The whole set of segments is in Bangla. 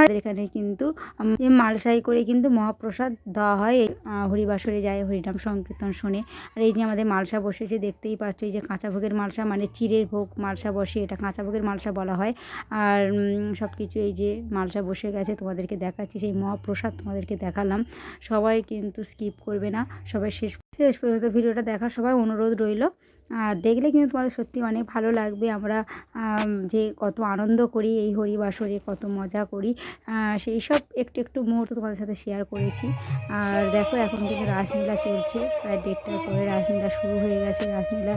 আর এখানে কিন্তু মালসাই করে কিন্তু মহাপ্রসাদ দেওয়া হয় হরিবাসরে যায়, হরিনাম সংকীর্তন শুনে। আর এই যে আমাদের মালসা বসেছে দেখতেই পাচ্ছ, এই যে কাঁচা ভোগের মালসা মানে চিড়ের ভোগ মালসা বসে, এটা কাঁচা ভোগের মালসা বলা হয়। আর সব কিছু এই যে মালসা বসে গেছে, তোমাদেরকে দেখাচ্ছি, সেই মহাপ্রসাদ তোমাদেরকে দেখালাম। সবাই কিন্তু স্কিপ করবে না, সবাই শেষ শেষ পর্যন্ত ভিডিওটা দেখার সবাই অনুরোধ রইল। আর দেখলে কিন্তু তোমাদের সত্যি অনেক ভালো লাগবে। আমরা যে কত আনন্দ করি, এই হরি বাসরে কত মজা করি সেই সব একটু একটু মুহূর্ত তোমাদের সাথে শেয়ার করেছি। আর দেখো, এখন কিন্তু রাসলীলা চলছে, প্রায় দেড়টার পরে রাসলীলা শুরু হয়ে গেছে। রাসলীলা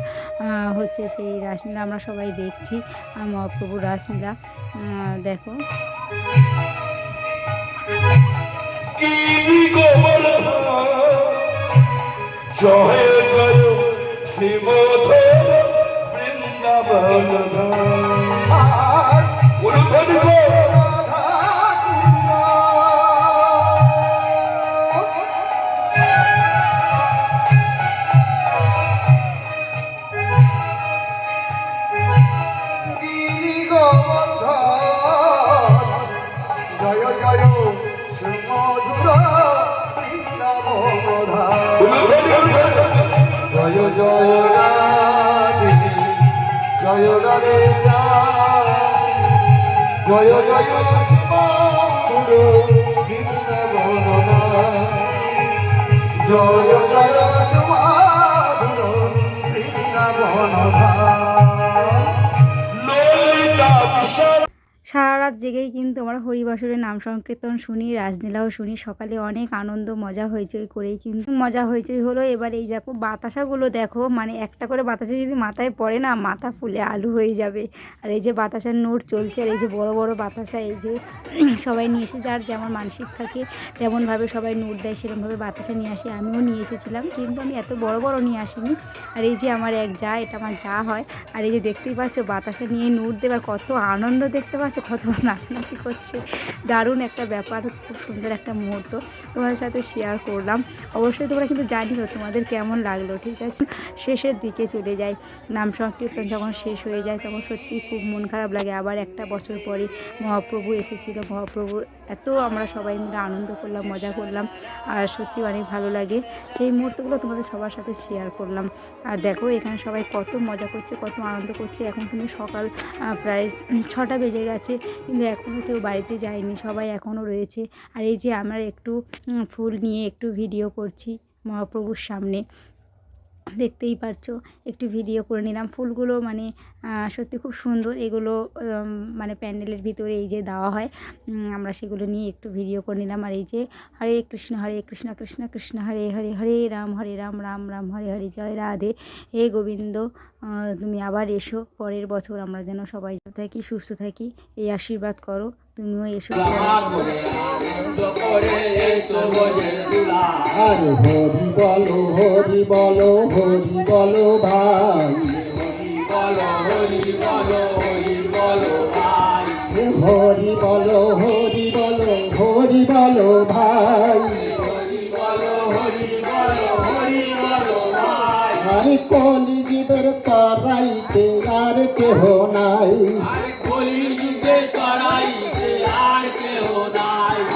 হচ্ছে সেই রাসলীলা আমরা সবাই দেখছি মহাপ্রভুর রাসলীলা। দেখো। জয় জয়। জয় জয় সুমধুর বৃন্দাবন জয় জয় রাধে রাত জেগেই কিন্তু আমরা হরিবাসরের নাম সংকীর্তন শুনি রাজনীলাও শুনি। সকালে অনেক আনন্দ, মজা হয়েছে করেই কিন্তু মজা হয়েছে হলো। এবার এই দেখো বাতাসাগুলো দেখো মানে একটা করে বাতাসা যদি মাথায় পড়ে না, মাথা ফুলে আলু হয়ে যাবে। আর এই যে বাতাসার নোট চলছে, আর এই যে বড় বড় বাতাসা, এই যে সবাই নিয়ে এসে যার যেমন মানসিক থাকে, তেমনভাবে সবাই নোট দেয়, সেরকমভাবে বাতাসা নিয়ে আসে। আমিও নিয়ে এসেছিলাম, কিন্তু আমি এত বড় বড় নিয়ে আসিনি। আর এই যে আমার এক যা, এটা আমার যা হয়। আর এই যে দেখতেই পাচ্ছ, বাতাসা নিয়ে নোট দেবার কত আনন্দ দেখতে পাচ্ছ, কত নাচানাচি করছে? দারুণ একটা ব্যাপার, খুব সুন্দর একটা মুহূর্ত তোমাদের সাথে শেয়ার করলাম। অবশ্যই তোমরা কিন্তু জানিও তোমাদের কেমন লাগল, ঠিক আছে? শেষের দিকে চলে যায় নাম সংকীর্তন যখন শেষ হয়ে যায়, তখন সত্যি খুব মন খারাপ লাগে। আবার একটা বছর পরে মহাপ্রভু এসেছিল। মহাপ্রভুর এত আমরা সবাই মিলে আনন্দ করলাম, মজা করলাম। আর সত্যি অনেক ভালো লাগে। সেই মুহূর্তগুলো তোমাদের সবার সাথে শেয়ার করলাম। আর দেখো, এখানে সবাই কত মজা করছে, কত আনন্দ করছে। এখন কিন্তু সকাল প্রায় ছটা বেজে গেছে। কিন্তু এখনও কেউ বাড়িতে যায়নি সবাই এখনও রয়েছে। আর এই যে আমরা একটু ফুল নিয়ে একটু ভিডিও করছি মহাপ্রভুর সামনে। দেখতেই পারছ। একটু ভিডিও করে নিলাম। ফুলগুলো মানে সত্যি খুব সুন্দর। এগুলো মানে প্যান্ডেলের ভিতরে এই যে দেওয়া হয় আমরা সেগুলো নিয়ে একটু ভিডিও করে নিলাম। আর এই যে হরে কৃষ্ণ হরে কৃষ্ণ কৃষ্ণ কৃষ্ণ, হরে হরে হরে রাম হরে রাম রাম রাম, হরে হরে, জয় রাধে। হে গোবিন্দ তুমি আবার এসো। পরের বছর আমরা যেন সবাই থাকি, সুস্থ থাকি, এই আশীর্বাদ করো। তুমিও এসো। আর হরি বলো হরি বলো হরি বলো ভাই। হরি বলো হরি বলো হরি বলো ভাই। আরে কলি জীবের তারাইতে আর কেহ নাই।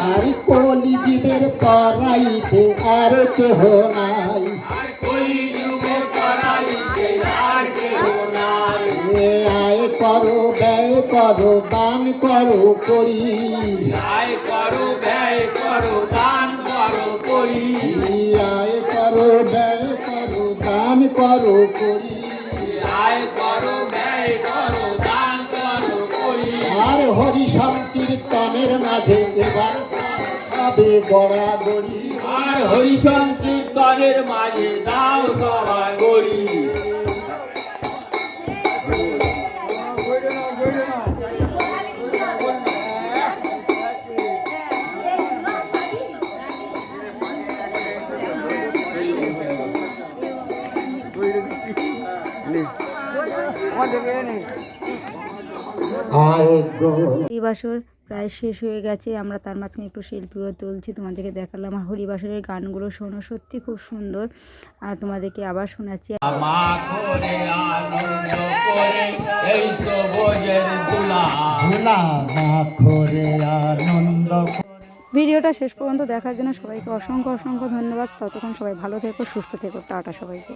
আর কলি জীবের তারাইতে আর কেহ নাই। আয় করো ব্যয় করো দান করো করি। আয় করো ব্যয় করো দান করো করি। আর হরি সংকীর্তনের মাঝে হবে গড়াগড়ি আর হরি সংকীর্তনের মাঝে দাও সবাই গড়ি। আয় গো। এই বাসর প্রায় শেষ হয়ে গেছে। আমরা তার মাঝখানে একটু শিল্পীও তুলছি। তোমাদেরকে দেখালাম আর হরিবাসরের গানগুলো। শোনো, সত্যি খুব সুন্দর। আর তোমাদেরকে আবার শোনাচ্ছি। ভিডিওটা শেষ পর্যন্ত দেখার জন্য সবাইকে অসংখ্য অসংখ্য ধন্যবাদ। ততক্ষণ সবাই ভালো থেকো, সুস্থ থেকো। টাটা সবাইকে।